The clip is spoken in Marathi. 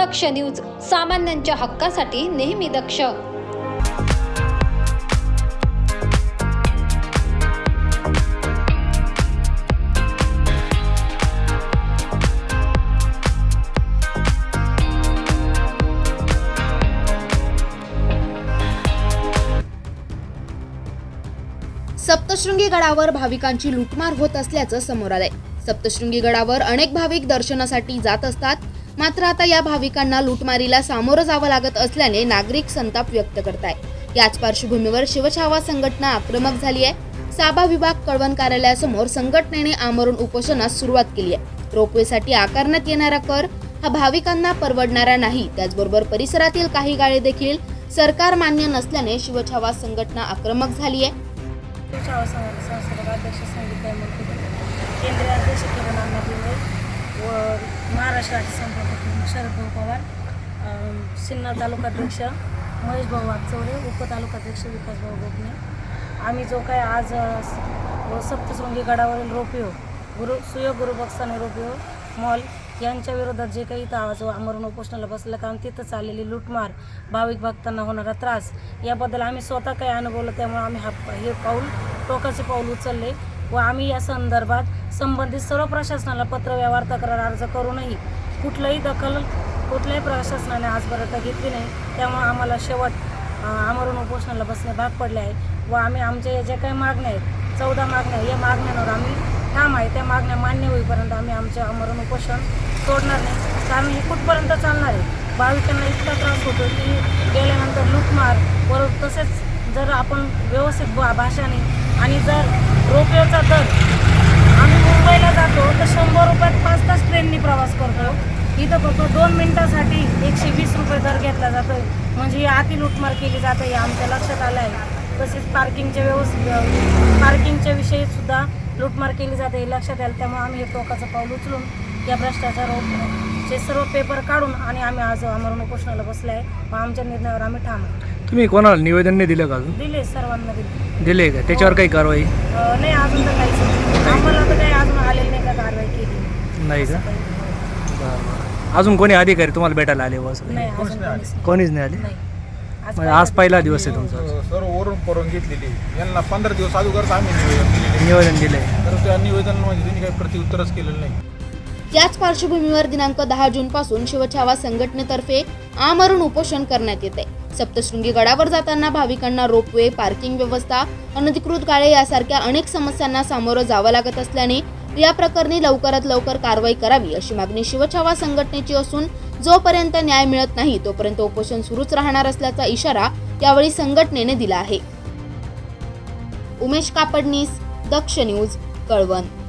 दक्ष न्यूज सामान्यांच्या हक्कासाठी नेहमी दक्ष. सप्तशृंगी गडावर भाविकांची लुटमार होत असल्याचं समोर आलंय. सप्तशृंगी गडावर अनेक भाविक दर्शनासाठी जात असतात. मात्र आता या भाविकांना लुटमारीला सामोरं जावं लागत असल्याने नागरिक संताप व्यक्त करताय. याच पार्श्वभूमीवर शिवछावा संघटना आक्रमक झाली आहे. साबा विभाग कळवण कार्यालयासमोर संघटनेने आमरण उपोषणास सुरुवात केली आहे. रोपवेसाठी आकारण्यात येणारा कर हा भाविकांना परवडणारा नाही. त्याचबरोबर परिसरातील काही गाळे देखील सरकार मान्य नसल्याने शिवछावा संघटना आक्रमक झाली आहे. शिवछावा अध्यक्ष संगीत केंद्रीय अध्यक्ष किरण व महाराष्ट्र राज्य संपर्क शरद भाऊ पवार सिन्नर तालुकाध्यक्ष महेश भाऊ वागचौरे उपतालुकाध्यक्ष विकास भाऊ गोपने. आम्ही जो काय आज स- सप्तशृंगी गडावरील रोपिओ हो, गुरु सुयोग गुरुबक्षाने रोपिओ हो, मॉल यांच्या विरोधात जे काही इथं आज आमरण उपोषणाला बसलं कारण तिथं चाललेली लूटमार भाविक भक्तांना होणारा त्रास याबद्दल आम्ही स्वतः काही अनुभवलं त्यामुळे आम्ही हा हे पाऊल टोकाचे पाऊल उचलले. व आम्ही या संदर्भात संबंधित सर्व प्रशासनाला पत्र व्यवहार तक्रार अर्ज करूनही कुठलंही दखल कुठल्याही प्रशासनाने आजपर्यंत घेतली नाही. त्यामुळे आम्हाला शेवट आमरण उपोषणाला बसणे भाग पडले आहे व आम्ही आमच्या या ज्या काही मागण्या आहेत चौदा मागण्या या मागण्यांवर आम्ही ठाम आहे. त्या मागण्या मान्य होईपर्यंत आम्ही आमचे आमरण उपोषण सोडणार नाही. कारण हे कुठपर्यंत चालणार आहे? भाविकांना इतका त्रास होतो की गेल्यानंतर लूटमार व तसेच जर आपण व्यवस्थित भा- भाषाने आणि जर रोपवेचा दर. आम्ही मुंबईला जातो तर शंभर रुपयात पाच तास ट्रेननी प्रवास करतो. इथं फक्त दोन मिनिटासाठी एकशे वीस रुपये दर घेतला जातो म्हणजे ही अति लूटमार केली जाते हे आमच्या लक्षात आलं आहे तसेच पार्किंगच्या व्यवस्थित पार्किंगच्या विषयी सुद्धा लूटमार केली जाते हे लक्षात आलं त्यामुळे आम्ही हे टोकाचं पाऊल उचलून या भ्रष्टाचार भ्रष्टाचाराचे सर्व पेपर काढून आणि आम्ही आज आमरण उपोषणाला बसले आहे. व आमच्या निर्णयावर आम्ही ठाम आहे. तुम्ही कोणाला निवेदन नाही दिलं का अजून? दिले सर्वांना दिले. दिले का? त्याच्यावर काही कारवाई? अं, नाही अजून तर काहीच नाही. आम्हाला तर काही अजून आलेलं नाही का कारवाई केली. नाही का? काही बरं, बरं. अजून कोणी अधिकारी तुम्हाला भेटायला आले बस नाही अजून कोणीच नाही. कोणीच नाही आले? नाही. आज म्हणजे आज पहिला दिवस आहे तुमचा. सर्व वरून करून घेतलेली. यांना पंधरा दिवस अगोदरच आम्ही निवेदन दिलेले निवेदन दिले तर त्या निवेदनामध्ये त्यांनी काही प्रतिउत्तरच केलेलं नाही. याच पार्श्वभूमीवर दिनांक दहा जून पासून शिवछावा संघटनेतर्फे आमरण उपोषण करण्यात येते. सप्तशृंगी गडावर जाताना भाविकांना रोपवे पार्किंग व्यवस्था अनधिकृत गाळे यासारख्या अनेक समस्यांना सामोरं जावं लागत असल्याने या प्रकरणी लवकरात लवकर कारवाई करावी अशी मागणी शिवछावा संघटनेची असून जोपर्यंत न्याय मिळत नाही तोपर्यंत उपोषण सुरूच राहणार असल्याचा इशारा यावेळी संघटनेने दिला आहे. उमेश कापडनीस दक्ष न्यूज कळवण.